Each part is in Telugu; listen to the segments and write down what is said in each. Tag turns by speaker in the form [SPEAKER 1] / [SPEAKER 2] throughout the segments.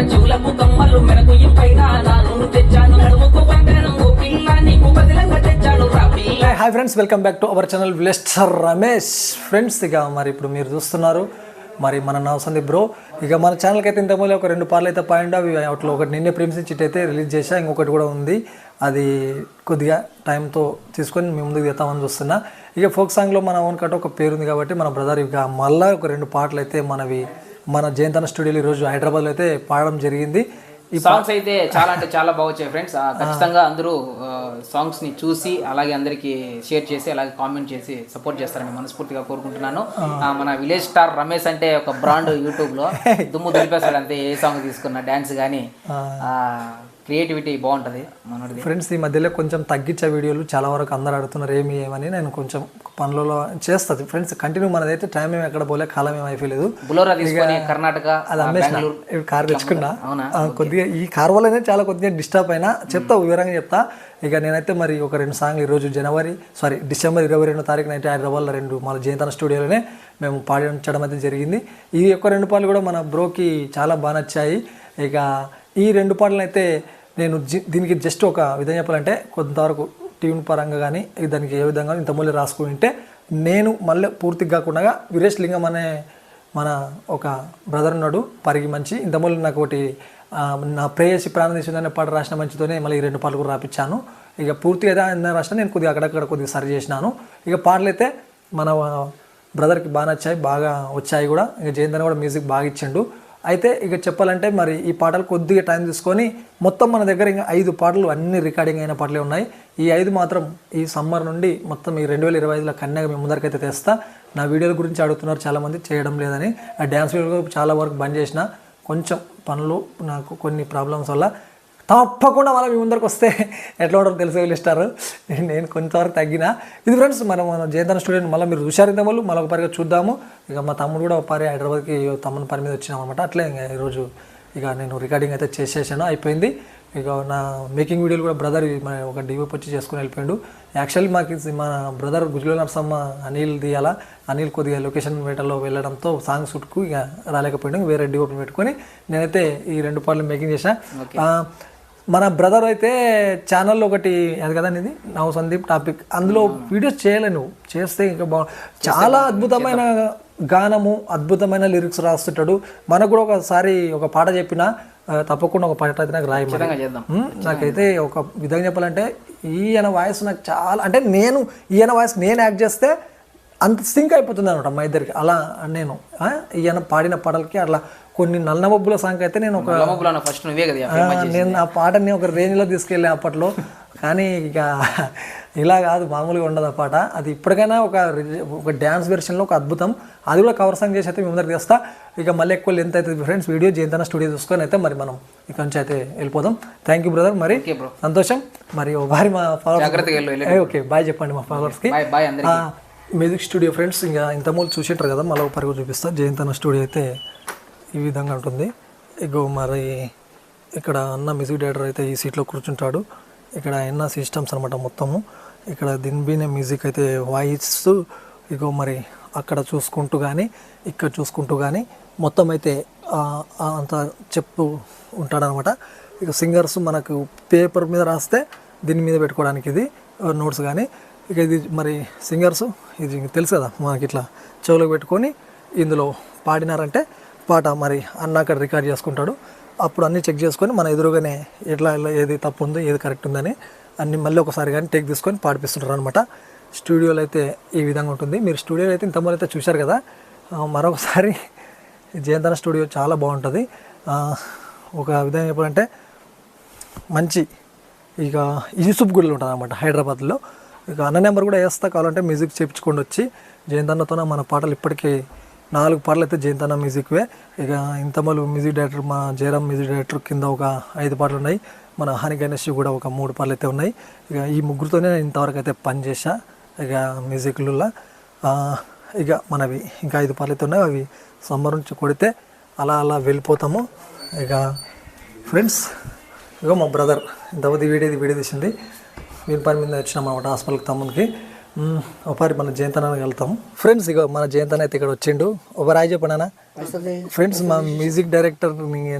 [SPEAKER 1] ఎర్ర కమ్మలు మెరకు నాను తెచ్చాను. నడుముకు బంగారం ఓ పిల్ల నీకు బదిలంగా
[SPEAKER 2] hi friends welcome back to our channel విలెస్టర్ Ramesh friends ఇక మరి ఇప్పుడు మీరు చూస్తున్నారు మరి మన నవసంది బ్రో ఇక మన ఛానల్కి అయితే ఇంతకుముందు ఒక రెండు పార్లు అయితే పాయింట్ అవి వాటిలో ఒకటి నిన్నే ప్రేమించి చిట్ అయితే రిలీజ్ చేశా ఇంకొకటి కూడా ఉంది. అది కొద్దిగా టైంతో తీసుకొని మేము ముందుకు తెస్తామని చూస్తున్నా. ఇక ఫోక్ సాంగ్లో మన ఓన్ కట్ ఒక పేరు ఉంది కాబట్టి మన బ్రదర్ ఇక మళ్ళీ ఒక రెండు పాటలు అయితే మనవి మన జయంతన స్టూడియోలో ఈరోజు హైదరాబాద్లో అయితే పాడడం జరిగింది. ఈ
[SPEAKER 3] సాంగ్స్ అయితే చాలా అంటే చాలా బాగా వచ్చాయి ఫ్రెండ్స్ ఖచ్చితంగా అందరూ సాంగ్స్ని చూసి అలాగే అందరికి షేర్ చేసి అలాగే కామెంట్ చేసి సపోర్ట్ చేస్తారని మనస్ఫూర్తిగా కోరుకుంటున్నాను. మన విలేజ్ స్టార్ రమేష్ అంటే ఒక బ్రాండ్ యూట్యూబ్లో దుమ్ము దులిపేస్తాడు అంతే ఏ సాంగ్ తీసుకున్న డాన్స్ కానీ క్రియేటివిటీ బాగుంటది మనోడిది.
[SPEAKER 2] ఫ్రెండ్స్ ఈ మధ్యలో కొంచెం తగ్గించే వీడియోలు చాలా వరకు అందరు అడుగుతున్నారు ఏమి ఏమని. నేను కొంచెం పనులలో చేస్తుంది. ఫ్రెండ్స్ కంటిన్యూ మనదైతే టైం ఏమి ఎక్కడ పోలే కాలం ఏమి అయిపోలేదు.
[SPEAKER 3] కర్ణాటక
[SPEAKER 2] అది అమ్మేసిన. కార్ తెచ్చుకున్నా. కొద్దిగా ఈ కార్ వల్లనే చాలా కొద్దిగా డిస్టర్బ్ అయినా చెప్తా వివరంగా చెప్తా. ఇక నేనైతే మరి ఒక రెండు సాంగ్లు ఈరోజు జనవరి సారీ డిసెంబర్ ఇరవై రెండో తారీఖున అయితే హైదరాబాద్లో రెండు మన జయంతన స్టూడియోలోనే మేము పాడించడం అయితే జరిగింది. ఈ యొక్క రెండు పాటలు కూడా మన బ్రోకి చాలా బాగా నచ్చాయి. ఇక ఈ రెండు పాటలు అయితే నేను దీనికి జస్ట్ ఒక విధంగా చెప్పాలంటే కొంతవరకు ట్యూన్ పరంగా కానీ దానికి ఏ విధంగా ఇంత మూల్య రాసుకుని ఉంటే నేను మళ్ళీ పూర్తిగా కాకుండా వీరేష్ లింగం అనే మన ఒక బ్రదర్ ఉన్నాడు పరిగి మంచి. ఇంత ఇంతమూలు నాకు ఒకటి నా ప్రేయసి ప్రాణం తీసుకుందనే పాట రాసిన మంచితోనే మళ్ళీ ఈ రెండు పాటలు కూడా రాపించాను ఇక పూర్తిగా ఏదైనా రాసిన నేను కొద్దిగా అక్కడక్కడ కొద్దిగా సరి చేసినాను. ఇక పాటలు అయితే మన బ్రదర్కి బాగా నచ్చాయి బాగా వచ్చాయి కూడా. ఇక జయంతన్ కూడా మ్యూజిక్ బాగా ఇచ్చిండు. అయితే ఇక చెప్పాలంటే మరి ఈ పాటలు కొద్దిగా టైం తీసుకొని మొత్తం మన దగ్గర ఇంకా ఐదు పాటలు అన్ని రికార్డింగ్ అయిన పాటలే ఉన్నాయి. ఈ ఐదు మాత్రం ఈ సమ్మర్ నుండి మొత్తం ఈ రెండు వేల ఇరవై ఐదులో కన్యాగా మీ ముందరికైతే తెస్తా. నా వీడియోల గురించి అడుగుతున్నారు చాలామంది చేయడం లేదని. ఆ డ్యాన్స్ వీడియో చాలా వరకు బంద్ చేసిన. కొంచెం పనులు నాకు కొన్ని ప్రాబ్లమ్స్ వల్ల తప్పకుండా మళ్ళీ మీ ముందరికి వస్తే ఎట్లా ఉంటారో తెలిసే వెళ్ళిస్తారు నేను కొంతవరకు తగ్గిన. ఇది ఫ్రెండ్స్ మనం మన జయంతన స్టూడెంట్ మళ్ళీ మీరు ఇంత వాళ్ళు మళ్ళీ ఒక పరిగా చూద్దాము. ఇక మా తమ్ముడు కూడా ఒక పరి హైదరాబాద్కి తమ్ముని పని మీద వచ్చినాం అనమాట అట్లే ఇంకా ఈరోజు ఇక నేను రికార్డింగ్ అయితే చేసేసాను అయిపోయింది. ఇక నా మేకింగ్ వీడియోలు కూడా బ్రదర్ మన ఒక డివోప్ వచ్చి చేసుకుని వెళ్ళిపోయాడు. యాక్చువల్లీ మాకు ఇది మా బ్రదర్ గుజ్లో నరసమ్మ అనిల్ తీయాలా అనిల్ కొద్దిగా లొకేషన్ వేటలో వెళ్ళడంతో సాంగ్ షూట్కు ఇక రాలేకపోయాడు. వేరే డివోప్ పెట్టుకొని నేనైతే ఈ రెండు పాటలు మేకింగ్ చేసిన ఆ, మన బ్రదర్ అయితే ఛానల్లో ఒకటి అది కదా ఇది నవ్ సందీప్ టాపిక్ అందులో వీడియోస్ చేయలే నువ్వు. చేస్తే ఇంకా బా చాలా అద్భుతమైన గానము అద్భుతమైన లిరిక్స్ రాస్తుంటాడు. మనకు కూడా ఒకసారి ఒక పాట చెప్పిన తప్పకుండా ఒక పాట అయితే నాకు రాయి నాకైతే ఒక విధంగా చెప్పాలంటే ఈయన వాయిస్ నాకు చాలా అంటే నేను ఈయన వాయిస్ నేను యాక్ట్ చేస్తే అంత సింక్ అయిపోతుంది అనమాట మా ఇద్దరికి. అలా నేను ఈయన పాడిన పాటలకి అట్లా కొన్ని నల్లమబ్బుల సాంగ్ అయితే నేను ఒక
[SPEAKER 3] ఫస్ట్ నువ్వే కదా
[SPEAKER 2] నేను ఆ పాటని ఒక రేంజ్లో తీసుకెళ్ళే అప్పట్లో. కానీ ఇక ఇలా కాదు మామూలుగా ఉండదు ఆ పాట. అది ఇప్పటికైనా ఒక ఒక డ్యాన్స్ వెర్షన్లో ఒక అద్భుతం. అది కూడా కవర్ సాంగ్ చేసి అయితే మేము ముందరికి తెస్తా. ఇక మళ్ళీ ఎక్కువ ఎంత అవుతుంది ఫ్రెండ్స్ వీడియో జయంతన స్టూడియో చూసుకొని అయితే మరి మనం ఇక నుంచి అయితే వెళ్ళిపోదాం. థ్యాంక్ యూ బ్రదర్ మరి సంతోషం. మరి ఓ భారీ మా ఫాలోవర్స్ ఓకే బాయ్ చెప్పండి మా ఫాలోవర్స్కి మ్యూజిక్ స్టూడియో ఫ్రెండ్స్ ఇంకా ఇంతమూలు చూసింటారు కదా మళ్ళీ ఒక పరుగు చూపిస్తా. జయంతన స్టూడియో అయితే ఈ విధంగా ఉంటుంది. ఇగో మరి ఇక్కడ అన్న మ్యూజిక్ డైరెక్టర్ అయితే ఈ సీట్లో కూర్చుంటాడు. ఇక్కడ ఎన్న సిస్టమ్స్ అనమాట మొత్తము. ఇక్కడ దిన్బీనే మ్యూజిక్ అయితే వాయిస్తూ ఇగో మరి అక్కడ చూసుకుంటూ కానీ ఇక్కడ చూసుకుంటూ కానీ మొత్తం అయితే అంత చెప్తూ ఉంటాడనమాట ఇక సింగర్స్ మనకు పేపర్ మీద రాస్తే దీని మీద పెట్టుకోవడానికి ఇది నోట్స్ కానీ ఇక ఇది మరి సింగర్స్ ఇది తెలుసు కదా మనకి ఇట్లా చెవులకు పెట్టుకొని ఇందులో పాడినారంటే పాట మరి అన్న అక్కడ రికార్డ్ చేసుకుంటాడు. అప్పుడు అన్నీ చెక్ చేసుకొని మన ఎదురుగానే ఎట్లా ఏది తప్పు ఉందో ఏది కరెక్ట్ ఉందని అన్ని మళ్ళీ ఒకసారి కానీ టేక్ తీసుకొని పాడిపిస్తుంటారు అనమాట స్టూడియోలో అయితే ఈ విధంగా ఉంటుంది. మీరు స్టూడియోలో అయితే ఇంతమంది అయితే చూశారు కదా మరొకసారి జయంతన స్టూడియో చాలా బాగుంటుంది. ఒక విధంగా చెప్పాలంటే మంచి ఇక యూసుఫ్ గుడిలో ఉంటుంది అనమాట హైదరాబాద్లో. ఇక అన్న నెంబర్ కూడా వేస్తా కావాలంటే మ్యూజిక్ చేయించుకొని వచ్చి. జయంతన్నతోనే మన పాటలు ఇప్పటికీ నాలుగు పాటలు అయితే జయంతన్న మ్యూజిక్వే. ఇక ఇంతమలు మ్యూజిక్ డైరెక్టర్ మా జయరామ్ మ్యూజిక్ డైరెక్టర్ కింద ఒక ఐదు పాటలు ఉన్నాయి. మన హాని గణేష్ కూడా ఒక మూడు పాటలు అయితే ఉన్నాయి. ఇక ఈ ముగ్గురుతోనే నేను ఇంతవరకు అయితే పనిచేసా ఇక మ్యూజిక్లలో ఇక మనవి ఇంకా ఐదు పాటలు అయితే ఉన్నాయి. అవి సమ్మర్ నుంచి కొడితే అలా అలా వెళ్ళిపోతాము. ఇక ఫ్రెండ్స్ ఇగో మా బ్రదర్ ఇంతవద్దు వీడియో వీడియో తీసింది. వీరి పని మీద వచ్చినాం అనమాట హాస్పిటల్కి తమ్మునికి. ఒకసారి మన జయంతనానికి వెళ్తాం. ఫ్రెండ్స్ ఇక మన జయంతన్ అయితే ఇక్కడ వచ్చిండు. ఒక రాయి చెప్పండి ఫ్రెండ్స్ మా మ్యూజిక్ డైరెక్టర్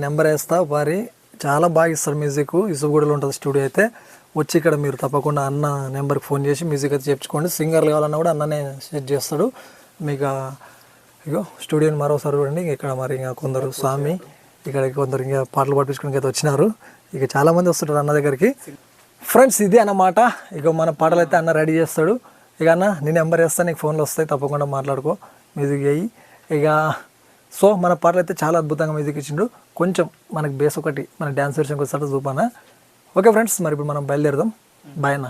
[SPEAKER 2] నెంబర్ వేస్తా ఒకసారి. చాలా బాగా ఇస్తారు మ్యూజిక్ ఇసుగూడలో ఉంటుంది స్టూడియో అయితే. వచ్చి ఇక్కడ మీరు తప్పకుండా అన్న నెంబర్కి ఫోన్ చేసి మ్యూజిక్ అయితే చెప్పుకోండి. సింగర్లు కావాలన్నా కూడా అన్ననే సెట్ చేస్తాడు. మీకు ఇగో స్టూడియోని మరోసారి చూడండి. ఇక్కడ మరి ఇంకా కొందరు స్వామి ఇక్కడ కొందరు ఇంకా పాటలు పట్టించుకోవడానికి అయితే వచ్చినారు. ఇక చాలామంది వస్తుంటారు అన్న దగ్గరికి. ఫ్రెండ్స్ ఇది అన్నమాట. ఇక మన పాటలు అయితే అన్న రెడీ చేస్తాడు. ఇక అన్న నేను నెంబర్ వేస్తాను నీకు ఫోన్లో వస్తాయి తప్పకుండా మాట్లాడుకో. మ్యూజిక్ అయ్యి ఇక సో మన పాటలు అయితే చాలా అద్భుతంగా మ్యూజిక్ ఇచ్చిండు. కొంచెం మనకి బేస్ ఒకటి మన డ్యాన్స్ వెర్షన్కి వస్తాడు చూపానా? ఓకే ఫ్రెండ్స్ మరి ఇప్పుడు మనం బయలుదేరదాం. బాయ్ అన్న.